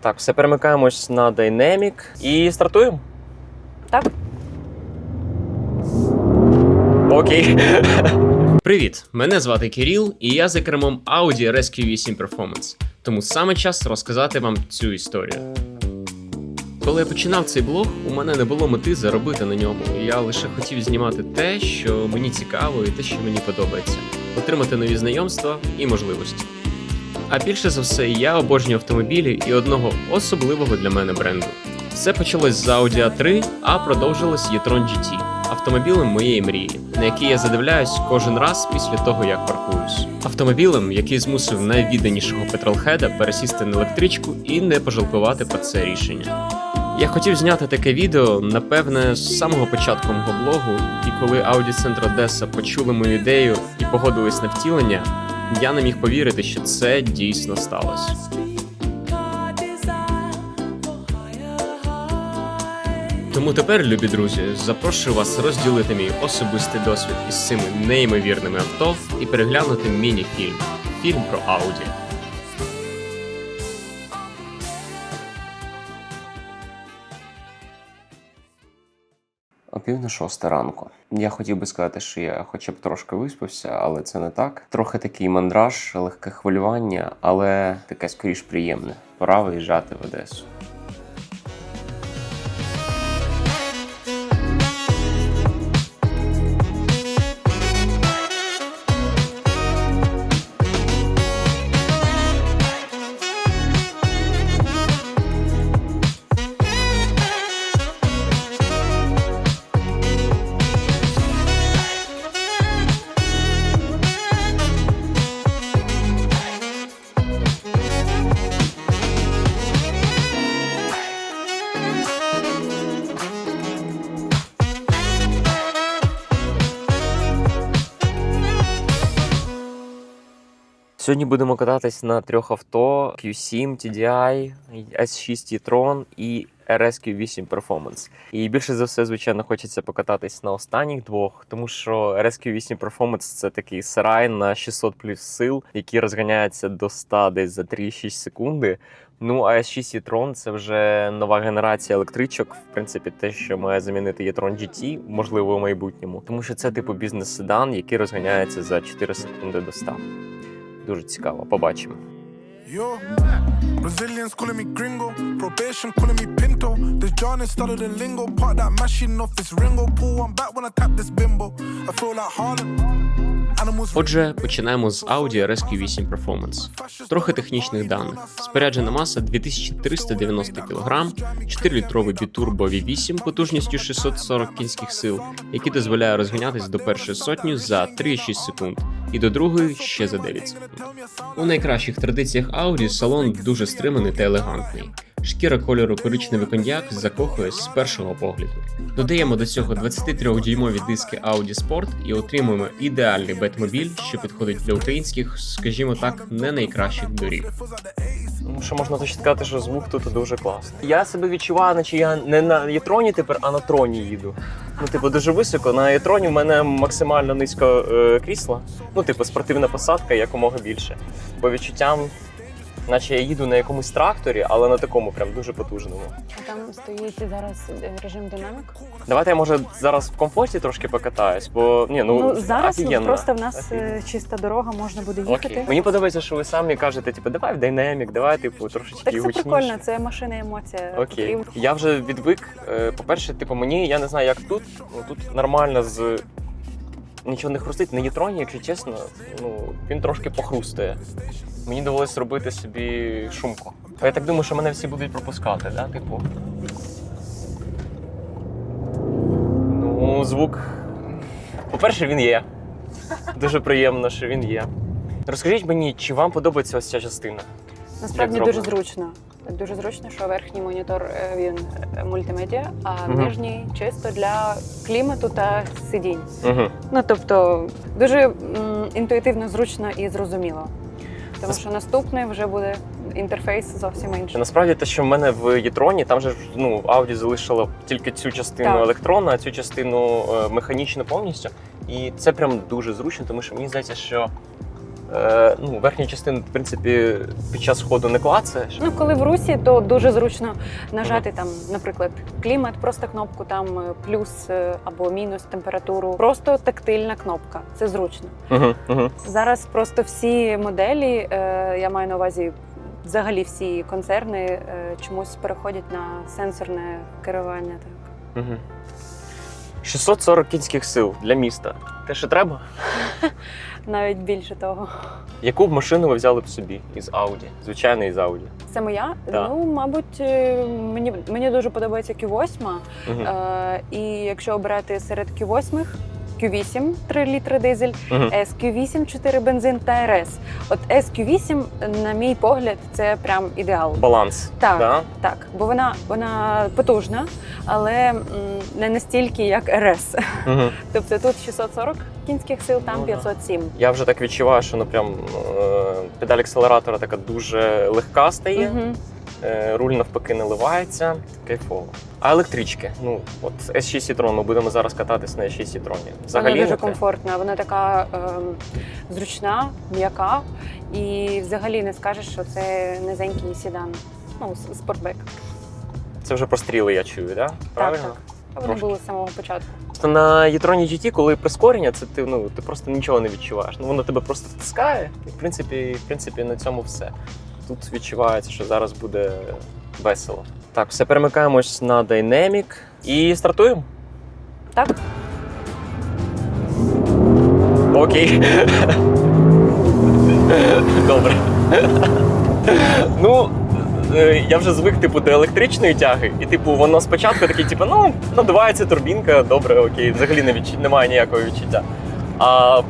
Так, все перемикаємось на Dynamic і стартуємо. Так. Окей. Привіт! Мене звати Кирил, і я за кермом Audi Rescue 8 Performance. Тому саме час розказати вам цю історію. Коли я починав цей блог, у мене не було мети заробити на ньому. Я лише хотів знімати те, що мені цікаво, і те, що мені подобається, отримати нові знайомства і можливості. А більше за все, я обожнюю автомобілі і одного особливого для мене бренду. Все почалось з Audi A3, а продовжилось e-tron GT, автомобілем моєї мрії, на який я задивляюсь кожен раз після того, як паркуюсь. Автомобілем, який змусив найвідданішого петролхеда пересісти на електричку і не пожалкувати про це рішення. Я хотів зняти таке відео, напевне, з самого початку мого блогу, і коли Audi Центр Одеса почули мою ідею і погодились на втілення, я не міг повірити, що це дійсно сталося. Тому тепер, любі друзі, запрошую вас розділити мій особистий досвід із цими неймовірними авто і переглянути міні-фільм. Фільм про Audi. Пів на шоста ранку. Я хотів би сказати, що я хоча б трошки виспався, але це не так. Трохи такий мандраж, легке хвилювання, але таке скоріш приємне. Пора виїжджати в Одесу. Сьогодні будемо кататись на трьох авто: Q7 TDI, S6 e-tron і RSQ 8 Performance. І більше за все, звичайно, хочеться покататись на останніх двох, тому що RSQ 8 Performance це такий сарай на 600 плюс сил, який розганяється до 100 десь за 3,6 секунди. Ну, а S6 e-tron це вже нова генерація електричок. В принципі, те, що має замінити e-tron GT, можливо, у майбутньому, тому що це типу бізнес-седан, який розганяється за 4 секунди до 100. Дуже цікаво, побачимо. Yo, Brazilians calling me gringo, probation calling me pinto. This John started the lingo, part that machine off this Ringo. Pull one back when I tap this bimbo. I feel like Harlem. Отже, починаємо з Audi RSQ 8 Performance. Трохи технічних даних. Споряджена маса 2390 кг, 4-літровий бітурбо V8 потужністю 640 кінських сил, який дозволяє розганятись до першої сотні за 3,6 секунд, і до другої ще за 9 секунд. У найкращих традиціях Audi салон дуже стриманий та елегантний. Шкіра кольору коричневий коньяк закохує з першого погляду. Додаємо до цього 23-дюймові диски Audi Sport і отримуємо ідеальний бетмобіль, що підходить для українських, скажімо так, не найкращих доріг. Ну, що можна точно сказати, що звук тут дуже класний. Я себе відчуваю, наче я не на єтроні тепер, а на троні їду. Ну, типу, дуже високо. На єтроні в мене максимально низько е, крісло. Ну, типу, спортивна посадка якомога більше. По відчуттям, наче я їду на якомусь тракторі, але на такому прям дуже потужному. А там стоїть зараз е, режим динамік. Давайте я може зараз в комфорті трошки покатаюсь, бо ні, ну, Ну, зараз офігенно. просто в нас Офігенно. е, чиста дорога, можна буде їхати. Окей. Мені подобається, що ви самі кажете, типу, давай в динамік, давай, типу, трошечки Так це гучніше. прикольно, це машина емоція. Окей. Я вже відвик. Е, По-перше, типу, мені я не знаю, як тут. Ну тут нормально з нічого не хрустить. На єтроні, якщо чесно, ну він трошки похрустає. Мені довелось робити собі шумку. А я так думаю, що мене всі будуть пропускати, да? Типу. Ну, звук. По-перше, він є. Дуже приємно, що він є. Розкажіть мені, чи вам подобається ось ця частина? Насправді Як дуже зроблено? зручно. Дуже зручно, що верхній монітор е, він е, мультимедіа, а Мгм. нижній чисто для клімату та сидінь. Угу. Ну тобто дуже м, інтуїтивно, зручно і зрозуміло. Тому що наступний вже буде інтерфейс зовсім інший. Насправді те, що в мене в Єтроні, там же ну Audi залишила тільки цю частину Так. електрона, а цю частину е, механічну повністю. І це прям дуже зручно, тому що мені здається, що Е, ну, верхня частина, в принципі, під час ходу не клацаєш. Ну, коли в русі, то дуже зручно нажати там, наприклад, клімат, просто кнопку там е, плюс е, або мінус температуру. Просто тактильна кнопка. Це зручно. Угу, угу. Зараз просто всі моделі, е, я маю на увазі. Взагалі всі концерни е, чомусь переходять на сенсорне керування. Так. Угу. 640 кінських сил для міста. Те, що треба? Навіть більше того. Яку б машину ви взяли б собі із Audi? Звичайно, із Audi. Це моя. Да. Ну, мабуть, е, мені, мені дуже подобається Q8. Угу. Е, і якщо обирати серед Q8, Q8 3 літри дизель, Угу. SQ8 4 бензин та RS. От SQ8, на мій погляд, це прям ідеал. Баланс. Так, Да? так, бо вона, вона потужна, але не настільки, як RS. Угу. Тобто тут 640 кінських сил, там Ну, да. 507. Я вже так відчуваю, що ну, прям, е, педаль акселератора така дуже легка стає. Мгм. Е, Руль навпаки наливається, кайфово. А електрички? Ну, от S6 e-tron, ми будемо зараз кататись на S6 e-tron. Взагалі вона дуже не те? комфортна, вона така ем, зручна, м'яка, і взагалі не скажеш, що це низенький сідан. Ну, с- спортбек. Це вже простріли, я чую, да? Правильно? так. А Вони Трошки. були з самого початку. Просто на e-tron GT, коли прискорення, це ти, ну, ти просто нічого не відчуваєш. Ну, воно тебе просто втискає, і в принципі, в принципі на цьому все. Тут відчувається, що зараз буде весело. Так, все перемикаємось на Dynamic і стартуємо. Так? Окей. Добре. ну, е, я вже звик типу, до електричної тяги, і типу, воно спочатку такий, типу, ну, надувається турбінка, добре, окей, взагалі не відчу... немає ніякого відчуття. А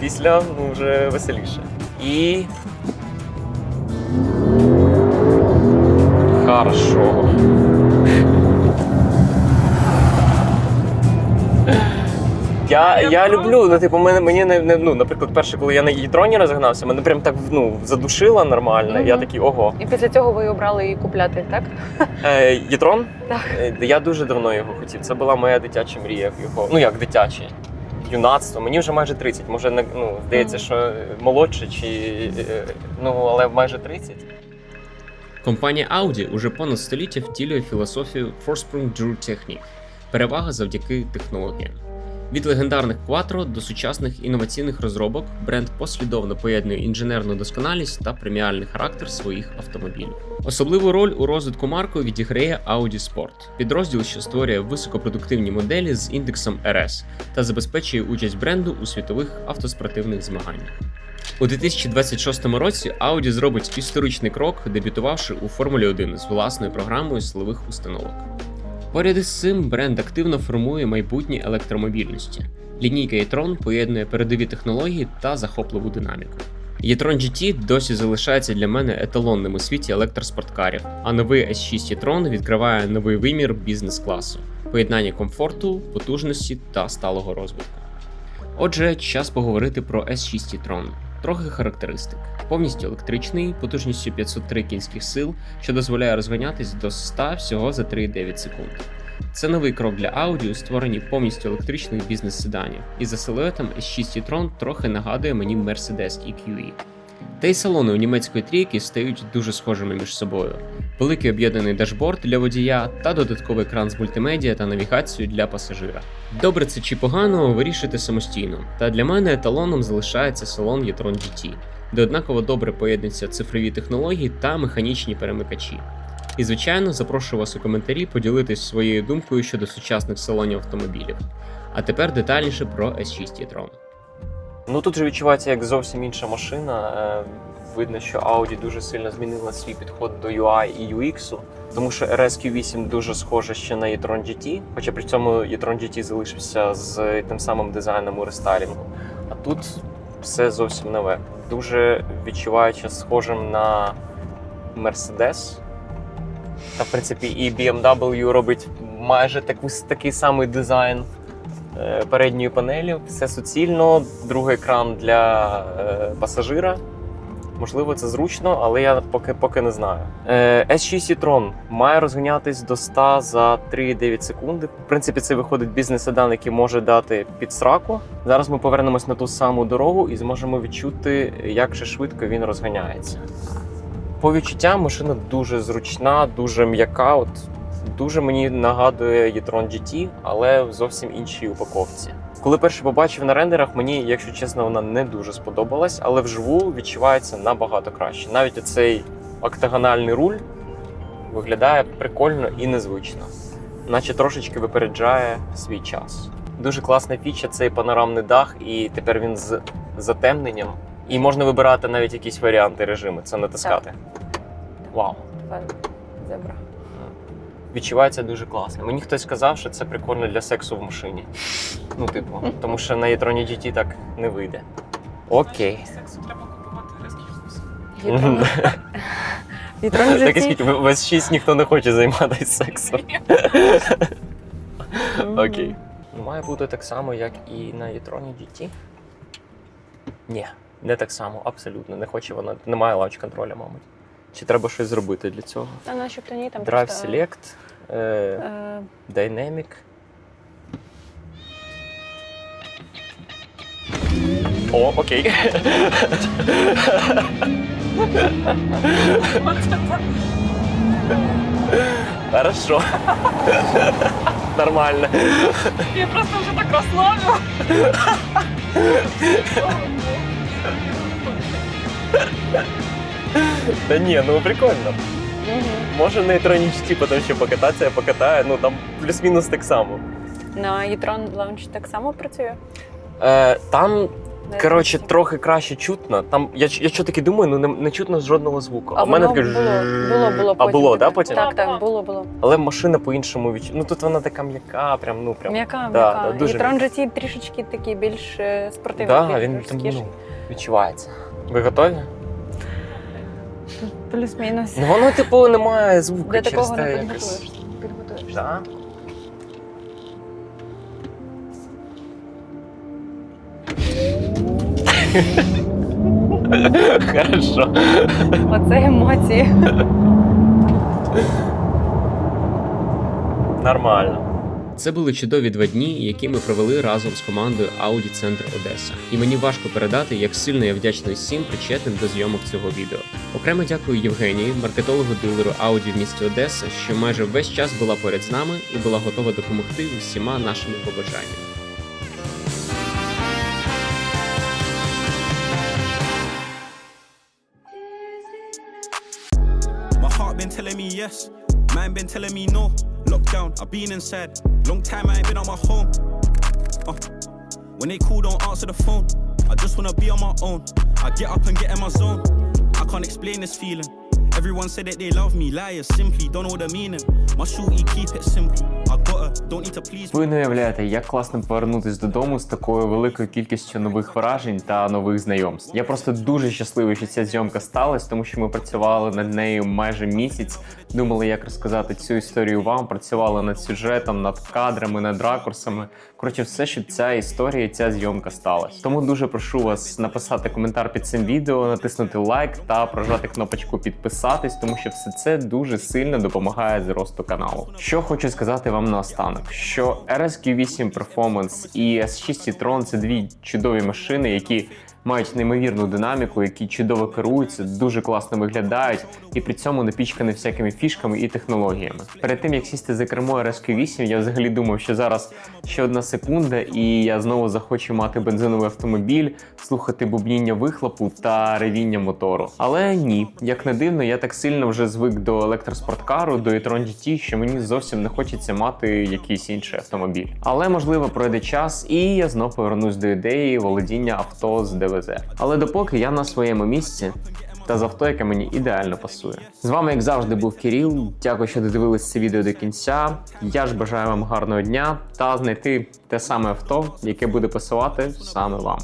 після ну, вже веселіше. І. Хорошо. Я, я люблю, ну, типу, мене, мені не, не ну, наприклад, перше, коли я на їдроні розігнався, мене прям так ну, задушило нормально. Я такий ого. І після цього ви обрали її купляти, так? Е, Єтрон? Так. Е, Я дуже давно його хотів. Це була моя дитяча мрія. Його. Ну як дитяча. Юнацтво. Мені вже майже 30. Може, ну, здається, що молодше, чи е, ну, але майже 30. Компанія Audi уже понад століття втілює філософію Forsprung Drew Technique – перевага завдяки технологіям. Від легендарних Quattro до сучасних інноваційних розробок бренд послідовно поєднує інженерну досконалість та преміальний характер своїх автомобілів. Особливу роль у розвитку марки відіграє Audi Sport, підрозділ, що створює високопродуктивні моделі з індексом RS та забезпечує участь бренду у світових автоспортивних змаганнях. У 2026 році Audi зробить історичний крок, дебютувавши у Формулі 1 з власною програмою силових установок. Поряд із цим бренд активно формує майбутнє електромобільності. Лінійка e-tron поєднує передові технології та захопливу динаміку. e-tron GT досі залишається для мене еталонним у світі електроспорткарів, а новий S6 e-tron відкриває новий вимір бізнес-класу, поєднання комфорту, потужності та сталого розвитку. Отже, час поговорити про S6 e-tron. Трохи характеристик. Повністю електричний, потужністю 503 кінських сил, що дозволяє розганятись до 100 всього за 3,9 секунд. Це новий крок для Audi у створенні повністю електричних бізнес-седанів, і за силуетом S6 e-tron трохи нагадує мені Mercedes EQE. Та й салони у німецької трійки стають дуже схожими між собою. Великий об'єднаний дашборд для водія та додатковий екран з мультимедіа та навігацією для пасажира. Добре це чи погано вирішити самостійно, та для мене еталоном залишається салон e-tron GT, де однаково добре поєднуються цифрові технології та механічні перемикачі. І звичайно, запрошую вас у коментарі поділитись своєю думкою щодо сучасних салонів автомобілів. А тепер детальніше про S6 e-tron. Ну тут же відчувається як зовсім інша машина. Е, Видно, що Audi дуже сильно змінила свій підход до UI і UX, тому що RSQ8 дуже схоже ще на e-tron GT, хоча при цьому e-tron GT залишився з тим самим дизайном у рестайлінгу. А тут все зовсім нове. Дуже відчуваючи схожим на Mercedes. Та, в принципі, і BMW робить майже таку, такий самий дизайн передньої панелі. Все суцільно, другий екран для е, пасажира. Можливо, це зручно, але я поки поки не знаю. Е, S6 e-tron має розганятись до 100 за 3,9 секунди. В принципі, це виходить бізнес-седан, який може дати під сраку. Зараз ми повернемось на ту саму дорогу і зможемо відчути, як же швидко він розганяється. По відчуттям машина дуже зручна, дуже м'яка. От дуже мені нагадує e-tron GT, але в зовсім іншій упаковці. Коли перше побачив на рендерах, мені, якщо чесно, вона не дуже сподобалась, але вживу відчувається набагато краще. Навіть оцей октагональний руль виглядає прикольно і незвично, наче трошечки випереджає свій час. Дуже класна фіча цей панорамний дах, і тепер він з затемненням. І можна вибирати навіть якісь варіанти режиму, це натискати. Вау! Зебра. Відчувається дуже класно. Мені хтось сказав, що це прикольно для сексу в машині. Ну, типу, тому що на e-tron GT так не вийде. Окей. Сексу треба купувати резків. Вітрон. Так і скільки, в S6 ніхто не хоче займатися сексом. Окей. Ну, Має бути так само, як і на e-tron GT. Ні, не так само, абсолютно. Не хоче вона, немає лаунч контроля, мабуть. Чи треба щось зробити для цього? Та начебто ні, там Drive просто, Select, е, е, Dynamic. О, окей. Хорошо. Нормально. Я просто вже так розслаблю. Та ні, ну прикольно. Може на електронічці потім ще покататися, я покатаю. Ну там плюс-мінус так само. На Launch так само працює? Е, там Коротше, трохи краще чутно. Там я, я що таки думаю, ну не, не чутно жодного звуку. А в мене таке було, було, було А було, таке. да, потім? Так, так, було, було. Але машина по-іншому відчує. Ну тут вона така м'яка, прям ну прям. М'яка, да, м'яка. да, Єтрон м'яка. GT трішечки такий більш спортивний. Да, він там ну, відчувається. Ви готові? Плюс-мінус. Ну воно, типу, немає звуку. Для через такого те не якось- підготуєшся. Підготуєшся. Да? Хорошо. Оце емоції. Нормально. Це були чудові два дні, які ми провели разом з командою Audi Центр Одеса. І мені важко передати, як сильно я вдячний всім причетним до зйомок цього відео. Окремо дякую Євгенії, маркетологу дилеру Audi в місті Одеса, що майже весь час була поряд з нами і була готова допомогти усіма нашими побажаннями. My heart telling me yes, man been telling me no. Lockdown, I've been inside. Long time I ain't been on my home. Uh, when they call, don't answer the phone. I just wanna be on my own. I get up and get in my zone. I can't explain this feeling. Everyone said that they love me, liars simply don't know the meaning. My shorty keep it simple. Ви не уявляєте, як класно повернутися додому з такою великою кількістю нових вражень та нових знайомств. Я просто дуже щасливий, що ця зйомка сталася, тому що ми працювали над нею майже місяць. Думали, як розказати цю історію вам. Працювали над сюжетом, над кадрами, над ракурсами. Коротше, все, щоб ця історія, ця зйомка сталася. Тому дуже прошу вас написати коментар під цим відео, натиснути лайк та прожати кнопочку підписатись, тому що все це дуже сильно допомагає зросту каналу. Що хочу сказати вам наостанок, що RSQ8 Performance і S6 e-tron – це дві чудові машини, які мають неймовірну динаміку, які чудово керуються, дуже класно виглядають і при цьому напічкані всякими фішками і технологіями. Перед тим як сісти за кермо RSQ8, я взагалі думав, що зараз ще одна секунда, і я знову захочу мати бензиновий автомобіль, слухати бубніння вихлопу та ревіння мотору. Але ні, як не дивно, я так сильно вже звик до електроспорткару, до e-tron GT, що мені зовсім не хочеться мати якийсь інший автомобіль. Але можливо пройде час, і я знов повернусь до ідеї володіння авто з ДВЗ. Але допоки я на своєму місці. Та з авто, яке мені ідеально пасує. З вами, як завжди, був Кіріл. Дякую, що додивились це відео до кінця. Я ж бажаю вам гарного дня та знайти те саме авто, яке буде пасувати саме вам.